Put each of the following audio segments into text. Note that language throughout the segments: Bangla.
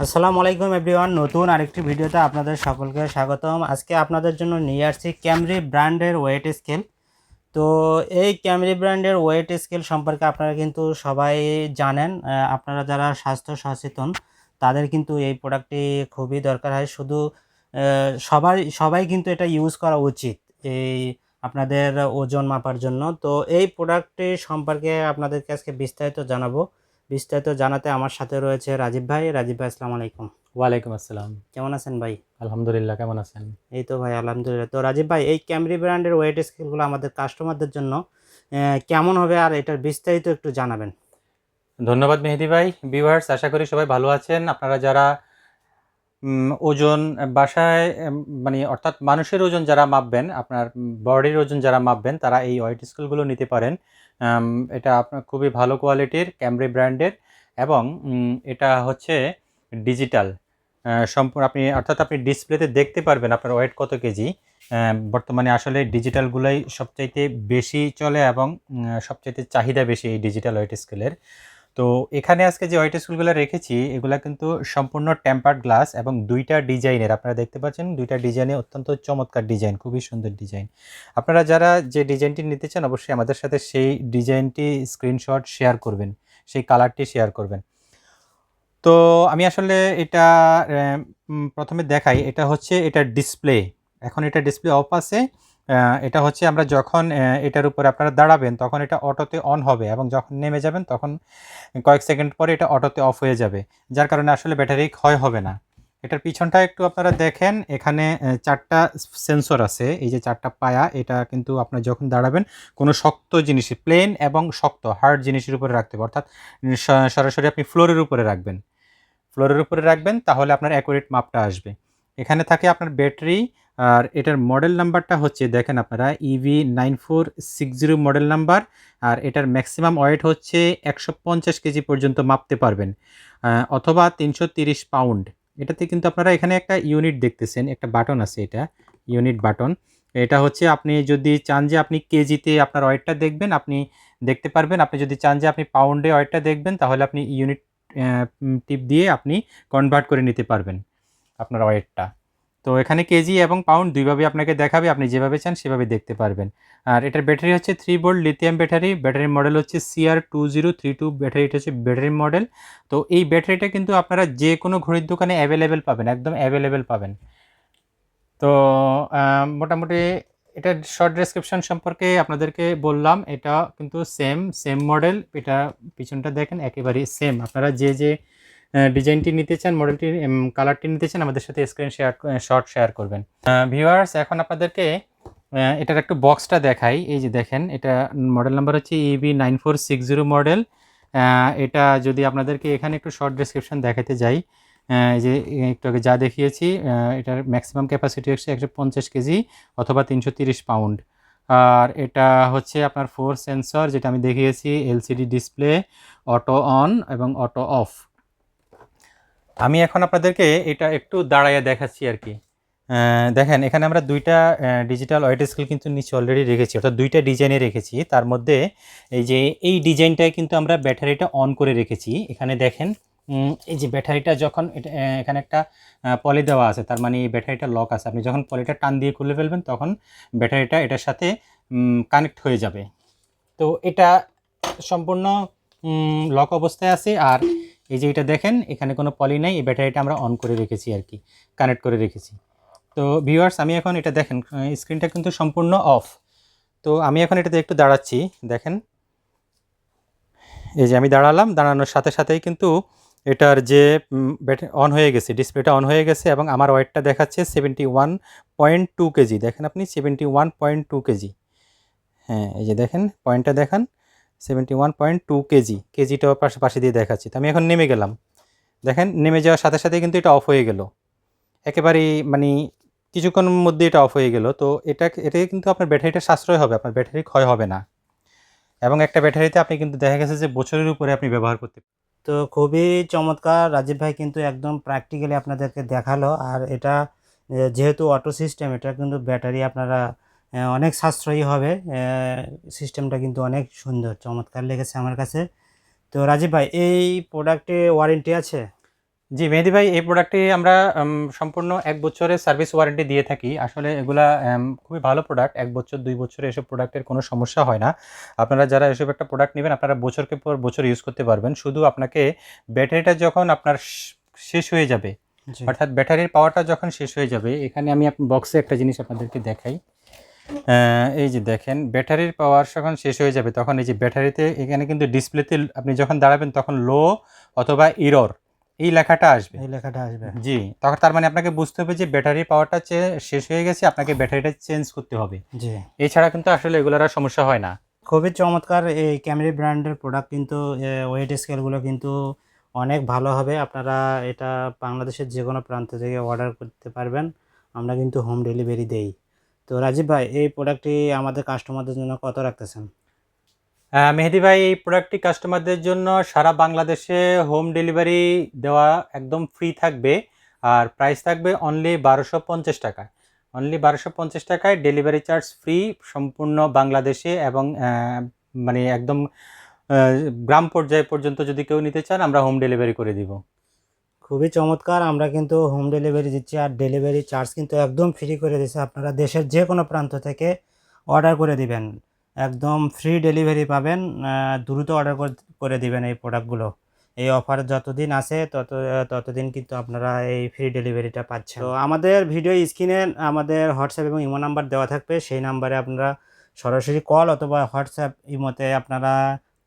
আসসালামু আলাইকুম এভরিওয়ান, নতুন আরেকটি ভিডিওতে আপনাদের সকলকে স্বাগতম। আজকে আপনাদের জন্য নিয়ে আসছি ক্যামরি ব্র্যান্ডের ওয়েট স্কেল। তো এই ক্যামরি ব্র্যান্ডের ওয়েট স্কেল সম্পর্কে আপনারা কিন্তু সবাই জানেন। আপনারা যারা স্বাস্থ্য সচেতন, তাদের কিন্তু এই প্রোডাক্টটি খুবই দরকার হয়। শুধু সবাই সবাই কিন্তু এটা ইউজ করা উচিত এই আপনাদের ওজন মাপার জন্য। তো এই প্রোডাক্টটি সম্পর্কে আপনাদেরকে আজকে বিস্তারিত জানাব। বিস্তারিত জানাতে আমার সাথে রয়েছে রাজীব ভাই। রাজীব ভাই আসসালামু আলাইকুম। ওয়ালাইকুম আসসালাম। কেমন আছেন ভাই? আলহামদুলিল্লাহ কেমন আছেন? এই তো ভাই আলহামদুলিল্লাহ। তো রাজীব ভাই এই ক্যামরি ব্র্যান্ডের ওয়েট স্কেলগুলো আমাদের কাস্টমারদের জন্য কেমন হবে আর এটার বিস্তারিত একটু জানাবেন। ধন্যবাদ মেহেদি ভাই। বিভার্স আশা করি সবাই ভালো আছেন। আপনারা যারা ওজন বাসায় মানে অর্থাৎ মানুষের ওজন যারা মাপবেন, আপনার বডির ওজন যারা মাপবেন, তারা এই ওয়েট স্কেলগুলো নিতে পারেন। এটা আপনার খুবই ভালো কোয়ালিটির, ক্যামরি ব্র্যান্ডের এবং এটা হচ্ছে ডিজিটাল। সম্পূর্ণ আপনি, অর্থাৎ আপনি ডিসপ্লেতে দেখতে পারবেন আপনার ওয়েট কত কেজি। বর্তমানে আসলে ডিজিটালগুলোই সবচাইতে বেশি চলে এবং সবচাইতে চাহিদা বেশি এই ডিজিটাল ওয়েট স্কেলের। তো এখানে আজকে যে ওয়েট স্কুলগুলো রেখেছি, এগুলা কিন্তু সম্পূর্ণ টেম্পার্ড গ্লাস এবং দুইটা ডিজাইনের, আপনারা দেখতে পাচ্ছেন, দুইটা ডিজাইনে অত্যন্ত চমৎকার ডিজাইন, খুবই সুন্দর ডিজাইন। আপনারা যারা যে ডিজাইনটি নিতে চান, অবশ্যই আমাদের সাথে সেই ডিজাইনটি স্ক্রিনশট শেয়ার করবেন, সেই কালারটি শেয়ার করবেন। তো আমি আসলে এটা প্রথমে দেখাই, এটা হচ্ছে, এটা ডিসপ্লে এখন এটা ডিসপ্লে অফ আছে। এটা হচ্ছে আমরা যখন এটার উপরে আপনারা দাঁড়াবেন, তখন এটা অটোতে অন হবে এবং যখন নেমে যাবেন, তখন কয়েক সেকেন্ড পরে এটা অটোতে অফ হয়ে যাবে। যার কারণে আসলে ব্যাটারি ক্ষয় হবে না। এটার পিছনটা একটু আপনারা দেখেন, এখানে চারটা সেন্সর আছে। এই যে চারটা পায়া, এটা কিন্তু আপনার যখন দাঁড়াবেন, কোনো শক্ত জিনিস প্লেন এবং শক্ত হার্ড জিনিসের উপরে রাখতে হবে। অর্থাৎ সরাসরি আপনি ফ্লোরের উপরে রাখবেন। ফ্লোরের উপরে রাখবেন, তাহলে আপনার অ্যাকুরেট মাপটা আসবে। এখানে থাকে আপনার ব্যাটারি আর এটার মডেল নাম্বারটা হচ্ছে, দেখেন আপনারা EV nine four six zero model number আর এটার ম্যাক্সিমাম ওয়েট হচ্ছে একশো পঞ্চাশ কেজি পর্যন্ত মাপতে পারবেন অথবা তিনশো তিরিশ পাউন্ড এটাতে কিন্তু আপনারা এখানে একটা ইউনিট দেখতেছেন, একটা বাটন আছে এটা ইউনিট বাটন এটা হচ্ছে আপনি যদি চান যে আপনি কেজিতে আপনার ওয়েটটা দেখবেন, আপনি দেখতে পারবেন, আপনি যদি চান যে আপনি পাউন্ডে ওয়েটটা দেখবেন, তাহলে আপনি ইউনিট টিপ দিয়ে আপনি কনভার্ট করে নিতে পারবেন আপনার ওয়েটটা তো এখানে কেজি এবং পাউন্ড দুইভাবে আপনাকে দেখাবে, আপনি যেভাবে চান সেভাবে দেখতে পারবেন। আর এটার ব্যাটারি হচ্ছে থ্রি ভোল্ট লিথিয়াম ব্যাটারি ব্যাটারির মডেল হচ্ছে CR two zero three two ব্যাটারিটা হচ্ছে ব্যাটারি মডেল তো এই ব্যাটারিটা কিন্তু আপনারা যে কোনো ঘড়ির দোকানে অ্যাভেলেবেল পাবেন, একদম অ্যাভেলেবেল পাবেন। তো মোটামুটি এটার শর্ট ডেসক্রিপশন সম্পর্কে আপনাদেরকে বললাম, এটা কিন্তু সেম সেম মডেল এটা পিছনটা দেখেন, একেবারেই সেম আপনারা যে যে ডিজাইনটি নিতে চান, মডেলটি কালারটি নিতে চান, আমাদের সাথে স্ক্রিন শেয়ার শর্ট শেয়ার করবেন। ভিউয়ার্স এখন আপনাদেরকে এটার একটু বক্সটা দেখাই। এই যে দেখেন, এটা মডেল নাম্বার হচ্ছে EB nine four six zero model এটা যদি আপনাদেরকে এখানে একটু শর্ট ডেসক্রিপশন দেখাতে যাই যে একটু আগে যা দেখিয়েছি এটার ম্যাক্সিমাম ক্যাপাসিটি হচ্ছে একশো পঞ্চাশ কেজি অথবা তিনশো তিরিশ পাউন্ড আর এটা হচ্ছে আপনার ফোর সেন্সর যেটা আমি দেখিয়েছি এলসিডি ডিসপ্লে অটো অন এবং অটো অফ আমি এখন আপনাদেরকে এটা একটু দাঁড়াইয়া দেখাচ্ছি আর কি। দেখেন, এখানে আমরা দুইটা ডিজিটাল ওয়েট স্কেল কিন্তু নিচে অলরেডি রেখেছি, অর্থাৎ দুইটা ডিজাইনে রেখেছি। তার মধ্যে এই যে, এই ডিজাইনটায় কিন্তু আমরা ব্যাটারিটা অন করে রেখেছি। এখানে দেখেন এই যে ব্যাটারিটা যখন এখানে একটা পলি দেওয়া আছে, তার মানে এই ব্যাটারিটা লক আছে। আপনি যখন পলিটা টান দিয়ে খুলে ফেলবেন, তখন ব্যাটারিটা এটার সাথে কানেক্ট হয়ে যাবে। তো এটা সম্পূর্ণ লক অবস্থায় আছে, আর এই যে এটা দেখেন, এখানে কোনো পলি নাই, এই ব্যাটারিটা আমরা অন করে রেখেছি আর কি কানেক্ট করে রেখেছি। তো ভিউয়ার্স আমি এখন এটা দেখেন স্ক্রিনটা কিন্তু সম্পূর্ণ অফ তো আমি এখন এটাতে একটু দাঁড়াচ্ছি, দেখেন। এই যে আমি দাঁড়ালাম, দাঁড়ানোর সাথে সাথেই কিন্তু এটার যে ব্যাটারি অন হয়ে গেছে ডিসপ্লেটা অন হয়ে গেছে এবং আমার ওয়েটটা দেখাচ্ছে seventy one point two KG. দেখেন আপনি seventy one point two KG. হ্যাঁ এই যে দেখেন পয়েন্টটা দেখান। Seventy one point two KG কেজিটাও পাশে পাশে দিয়ে দেখাচ্ছি। তো আমি এখন নেমে গেলাম। দেখেন, নেমে যাওয়ার সাথে সাথে কিন্তু এটা অফ হয়ে গেল। একেবারেই মানে কিছুক্ষণের মধ্যে এটা অফ হয়ে গেল। তো এটা, এতে কিন্তু আপনার ব্যাটারিটা সাশ্রয় হবে, আপনার ব্যাটারি ক্ষয় হবে না। এবং একটা ব্যাটারিতে আপনি কিন্তু দেখা গেছে যে বছরের উপরে আপনি ব্যবহার করতে তো খুবই চমৎকার, রাজীব ভাই কিন্তু একদম প্র্যাকটিক্যালি আপনাদেরকে দেখাল। আর এটা যেহেতু অটো সিস্টেম এটা কিন্তু ব্যাটারি আপনারা অনেক সাশ্রয়ী হবে। সিস্টেমটা কিন্তু অনেক সুন্দর চমৎকার লেগেছে আমার কাছে। তো রাজীব ভাই এই প্রোডাক্টে ওয়ারেন্টি আছে? জি মেহেদি ভাই এই প্রোডাক্টটি আমরা সম্পূর্ণ এক বছরের সার্ভিস ওয়ারেন্টি দিয়ে থাকি। আসলে এগুলা খুবই ভালো প্রোডাক্ট এক বছর দুই বছরে এসব প্রোডাক্টের কোনো সমস্যা হয় না। আপনারা যারা এসব একটা প্রোডাক্ট নেবেন আপনারা বছরকে পর বছর ইউজ করতে পারবেন। শুধু আপনাকে ব্যাটারিটা যখন আপনার শেষ হয়ে যাবে অর্থাৎ ব্যাটারির পাওয়ারটা যখন শেষ হয়ে যাবে এখানে আমি বক্সে একটা জিনিস আপনাদেরকে দেখাই। এই যে দেখেন ব্যাটারির পাওয়ার যখন শেষ হয়ে যাবে তখন এই যে ব্যাটারিতে এখানে কিন্তু ডিসপ্লেতে আপনি যখন দাঁড়াবেন তখন লো অথবা ইরর এই লেখাটা আসবে। এই লেখাটা আসবে। জি তখন তার মানে আপনাকে বুঝতে হবে যে ব্যাটারির পাওয়ারটা চে- শেষ হয়ে গেছে আপনাকে ব্যাটারিটা চেঞ্জ করতে হবে। জি। এছাড়া কিন্তু আসলে এগুলোর আর সমস্যা হয় না। খুবই চমৎকার এই ক্যামেরি ব্র্যান্ডের প্রোডাক্ট কিন্তু ওয়েট স্কেলগুলো কিন্তু অনেক ভালো হবে। আপনারা এটা বাংলাদেশের যে কোনো প্রান্ত থেকে অর্ডার করতে পারবেন। আমরা কিন্তু হোম ডেলিভারি দেই। তো রাজীব ভাই, এই প্রোডাক্টটি আমাদের কাস্টমারদের জন্য কত রাখতেছেন? মেহেদি ভাই, এই প্রোডাক্টটি কাস্টমারদের জন্য সারা বাংলাদেশে হোম ডেলিভারি দেওয়া একদম ফ্রি থাকবে। আর প্রাইস থাকবে অনলি বারোশো পঞ্চাশ টাকা অনলি বারোশো পঞ্চাশ টাকায় ডেলিভারি চার্জ ফ্রি সম্পূর্ণ বাংলাদেশে এবং মানে একদম গ্রাম পর্যায়ে পর্যন্ত যদি কেউ নিতে চান, আমরা হোম ডেলিভারি করে দিব। খুবই চমৎকার। আমরা কিন্তু হোম ডেলিভারি দিচ্ছি আর ডেলিভারি চার্জ কিন্তু একদম ফ্রি করে দিচ্ছি আপনারা দেশের যে কোনো প্রান্ত থেকে অর্ডার করে দিবেন। একদম ফ্রি ডেলিভারি পাবেন দ্রুত অর্ডার করে দিবেন এই প্রোডাক্টগুলো এই অফার যতদিন আছে তত, ততদিন কিন্তু আপনারা এই ফ্রি ডেলিভারিটা পাচ্ছেন। তো আমাদের ভিডিও স্ক্রিনে আমাদের হোয়াটসঅ্যাপ এবং ইমো নাম্বার দেওয়া থাকবে। সেই নাম্বারে আপনারা সরাসরি কল অথবা হোয়াটসঅ্যাপ ইমোতে আপনারা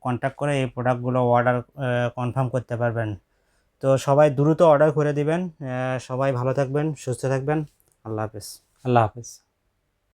কন্ট্যাক্ট করে এই প্রোডাক্টগুলো অর্ডার কনফার্ম করতে পারবেন। তো সবাই দ্রুত অর্ডার করে দিবেন। সবাই ভালো থাকবেন, সুস্থ থাকবেন। আল্লাহ হাফেজ। আল্লাহ হাফেজ।